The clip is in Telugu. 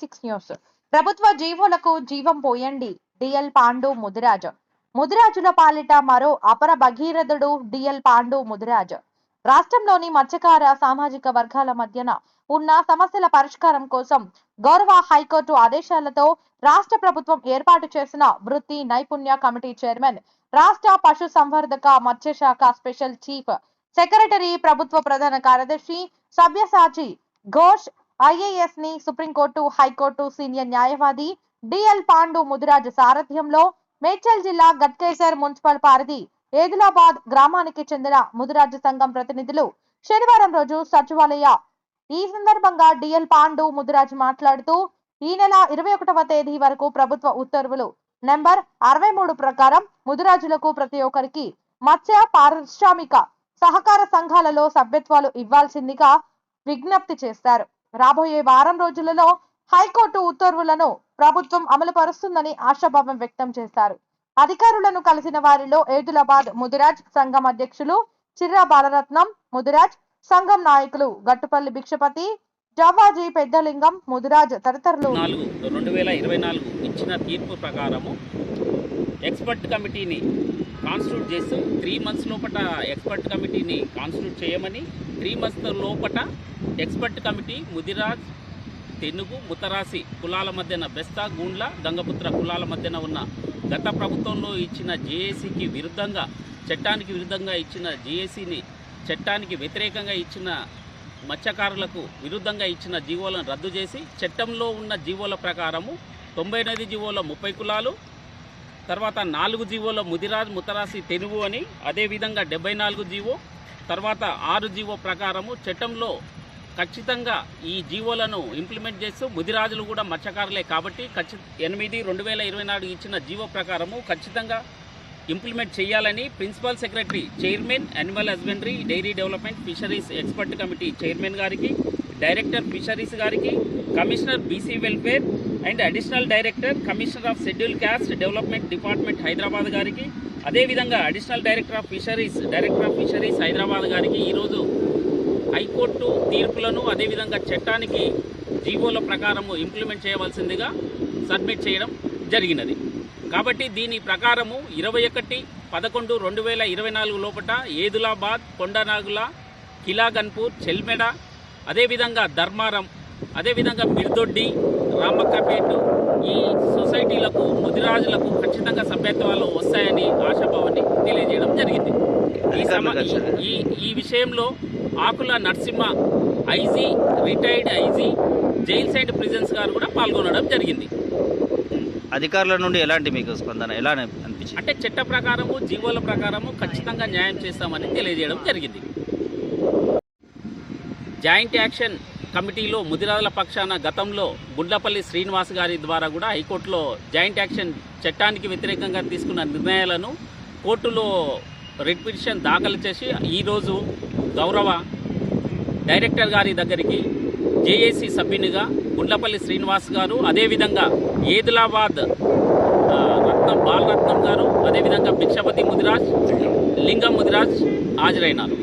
Six news. ప్రభుత్వ జీవోలకు జీవం పోయండి. D L Pandu Mudiraj. ముదిరాజుల పాలిట మరో అపర భగీరథుడు డిఎల్ పాండు ముదిరాజ్. రాష్ట్రంలోని మత్స్యకార సామాజిక వర్గాల మధ్యన ఉన్న సమస్యల పరిష్కారం కోసం గౌరవ హైకోర్టు ఆదేశాలతో రాష్ట్ర ప్రభుత్వం ఏర్పాటు చేసిన వృత్తి నైపుణ్య కమిటీ చైర్మన్ రాష్ట్ర పశు సంవర్ధక మత్స్యశాఖ స్పెషల్ చీఫ్ సెక్రటరీ ప్రభుత్వ ప్రధాన కార్యదర్శి Savyasachi Ghosh ఐఏఎస్ని supreme court high court senior న్యాయవాది డిఎల్ పాండు ముదిరాజు సారథ్యంలో మేడ్చల్ జిల్లా గట్కేసర్ మున్సిపల్ పారిధి ఏదిలాబాద్ గ్రామానికి చెందిన ముదిరాజు సంఘం ప్రతినిధులు శనివారం రోజు సచివాలయ ఈ సందర్భంగా డిఎల్ పాండు ముదిరాజు మాట్లాడుతూ ఈ నెల ఇరవై ఒకటవ తేదీ వరకు ప్రభుత్వ ఉత్తర్వులు నెంబర్ అరవై మూడు ప్రకారం ముదిరాజులకు ప్రతి ఒక్కరికి మత్స్య పారిశ్రామిక సహకార సంఘాలలో సభ్యత్వాలు ఇవ్వాల్సిందిగా విజ్ఞప్తి చేశారు. రాబోయే వారం రోజులలో హైకోర్టు ఉత్తర్వులను ప్రభుత్వం అమలు పరుస్తుందని ఆశాభావం వ్యక్తం చేశారు. అధికారులను కలిసిన వారిలో ఏదులాబాద్ ముదిరాజ్ సంఘం అధ్యక్షులు చిర్రా బాలరత్నం ముదిరాజ్ సంఘం నాయకులు గట్టుపల్లి భిక్షపతి జవాజీ పెద్దలింగం ముదిరాజ్ తదితరులు. నాలుగు రెండు వేల ఇరవై నాలుగు ఇచ్చిన తీర్పు ప్రకారము ఎక్స్పర్ట్ కమిటీని కాన్స్టిట్యూట్ చేస్తూ త్రీ మంత్స్ లోపట ఎక్స్పర్ట్ కమిటీని కాన్స్టిట్యూట్ చేయమని త్రీ మంత్స్ లోపట ఎక్స్పర్ట్ కమిటీ ముదిరాజ్ తెనుగు ముతరాసి కులాల మధ్యన బెస్తా గూండ్ల గంగపుత్ర కులాల మధ్యన ఉన్న గత ప్రభుత్వంలో ఇచ్చిన జేఏసీకి విరుద్ధంగా చట్టానికి విరుద్ధంగా ఇచ్చిన జేఏసీని చట్టానికి వ్యతిరేకంగా ఇచ్చిన మత్స్యకారులకు విరుద్ధంగా ఇచ్చిన జీవోలను రద్దు చేసి చట్టంలో ఉన్న జీవోల ప్రకారము తొంభై ఎనిమిది జీవోల ముప్పై కులాలు తర్వాత నాలుగు జీవోలో ముదిరాజ్ ముతరాసి తెనువు అని అదేవిధంగా డెబ్బై నాలుగు జీవో తర్వాత ఆరు జీవో ప్రకారము చట్టంలో ఖచ్చితంగా ఈ జీవోలను ఇంప్లిమెంట్ చేస్తూ ముదిరాజులు కూడా మత్స్యకారులే కాబట్టి ఖచ్చి ఎనిమిది రెండు వేల ఇరవై నాలుగు ఇచ్చిన జీవో ప్రకారము ఖచ్చితంగా ఇంప్లిమెంట్ చేయాలని principal secretary chairman animal husbandry dairy development fisheries expert committee chairman గారికి డైరెక్టర్ ఫిషరీస్ గారికి commissioner BC welfare and additional director commissioner of scheduled caste development department Hyderabad గారికి. అదేవిధంగా additional director of fisheries director of fisheries Hyderabad గారికి ఈరోజు హైకోర్టు తీర్పులను అదేవిధంగా చట్టానికి జీవోల ప్రకారము ఇంప్లిమెంట్ చేయవలసిందిగా సబ్మిట్ చేయడం జరిగినది. కాబట్టి దీని ప్రకారము ఇరవై ఒకటి పదకొండు రెండు వేల ఇరవై నాలుగు లోపల ఏదులాబాద్ కొండనాగుల కిలాగన్పూర్ చెల్మెడ అదేవిధంగా ధర్మారం అదేవిధంగా మిర్దొడ్డి రామక్కపేట ఈ సొసైటీలకు ముదిరాజులకు ఖచ్చితంగా సభ్యత్వాలు వస్తాయని ఆశాభావాన్ని తెలియజేయడం జరిగింది. ఈ సమ ఈ- ఈ ఈ విషయంలో Akula Narasimha IG retired IG jails and prisons గారు కూడా పాల్గొనడం జరిగింది. అధికారుల నుండి ఎలాంటి మీకు స్పందన ఎలా అనిపించింది? అంటే చట్ట ప్రకారము జీవోల ప్రకారము ఖచ్చితంగా న్యాయం చేస్తామని తెలియజేయడం జరిగింది. జాయింట్ యాక్షన్ కమిటీలో ముదిరాజుల పక్షాన గతంలో గుండ్లపల్లి శ్రీనివాస్ గారి ద్వారా కూడా హైకోర్టులో జాయింట్ యాక్షన్ చట్టానికి వ్యతిరేకంగా తీసుకున్న నిర్ణయాలను కోర్టులో రిట్ పిటిషన్ దాఖలు చేసి ఈరోజు గౌరవ డైరెక్టర్ గారి దగ్గరికి జేఏసీ సభ్యునిగా గుండ్లపల్లి శ్రీనివాస్ గారు అదేవిధంగా ఏదిలాబాద్ రత్నం బాలరత్నం గారు అదేవిధంగా భిక్షపతి ముదిరాజ్ లింగం ముదిరాజ్ హాజరైనారు.